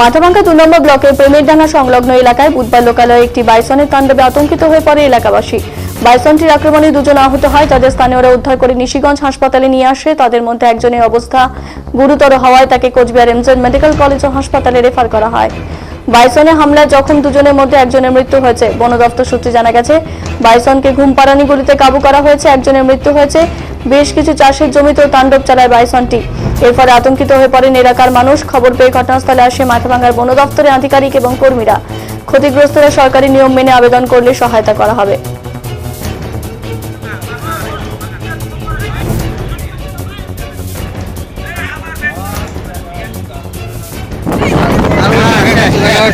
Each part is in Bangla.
মাথাভাঙ্গা দু নম্বর ব্লকের প্রেমেরডাঙ্গা সংলগ্ন এলাকায় বুধবার লোকালয়ে একটি বাইসনের তাণ্ডবে আতঙ্কিত হয়ে পড়ে এলাকাবাসী। বাইসনটির আক্রমণে দুজন আহত হয়, তাদের স্থানীয়রা উদ্ধার করে নিশিগঞ্জ হাসপাতালে নিয়ে আসে। তাদের মধ্যে একজনের অবস্থা গুরুতর হওয়ায় তাকে কোচবিহার এমজেড মেডিকেল কলেজ ও হাসপাতালে রেফার করা হয়। বাইসনে হামলায় জখম দুজনের মধ্যে একজনের মৃত্যু হয়েছে। বন দপ্তর সূত্রে জানা গেছে, বাইসনকে ঘুমপাড়ানি গুলিতে কাবু করা হয়েছে, একজনের মৃত্যু হয়েছে। বেশ কিছু চাষের জমিতেও তাণ্ডব চালায় বাইসনটি। এর ফলে আতঙ্কিত হয়ে পড়েন এলাকার মানুষ। খবর পেয়ে ঘটনাস্থলে আসে মাথাভাঙ্গার বন দপ্তরের আধিকারিক এবং কর্মীরা। ক্ষতিগ্রস্তরা সরকারি নিয়ম মেনে আবেদন করলে সহায়তা করা হবে।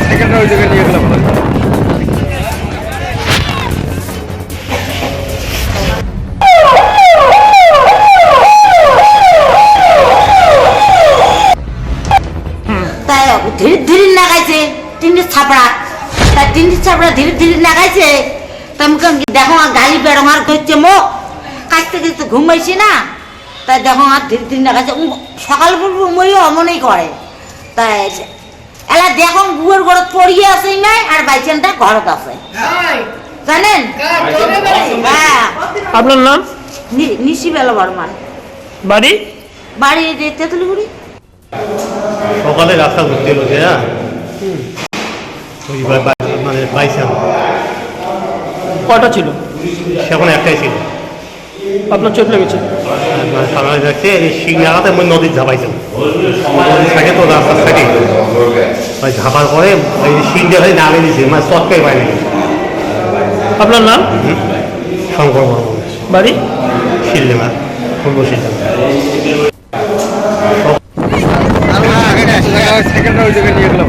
সেকেন্ড গেলাম। ছাপড়া। তাই তিনটে ছাপড়া ধীরে ধীরে লাগাইছে। তাই মুখে দেখো আর গালি বেড়ো আর ধরছে মুখ কাছ থেকে তো ঘুমাইছি না। তাই দেখো আর ধীরে ধীরে লাগাইছে। সকাল পর্ব মই অমনই করে। তাই এলা দেখো বুয়ের ঘরত পড়িয়ে আছে নাই আর বাইচানটা ঘরত আছে। জানেন? হ্যাঁ। আপনার নাম? নি- নিশি বেলা বর্মান। বাড়ি? বাড়ি তেঁতুলিগুড়ি। সকালে রাস্তা ঘুরতে যে হ্যাঁ? মানে বাইসান কটা ছিল? সেখন একটাই ছিল। আপনার চোট লেগেছে? মানে সামনে যাচ্ছে এই শিং লাগাতে আমি নদীর ঝাপাইছিলাম নদীর থাকে তো রাস্তার থাকে। ওই ঝাপার পরে ওই শিং দিয়ে খালি নামে দিয়েছে মানে চটকাই পায়নি। আপনার নাম? শঙ্কর বর্মন বাড়ি? শিললেমা পূর্ব শিললেমা সেকেন্ড ওই জায়গায় নিয়ে গেলাম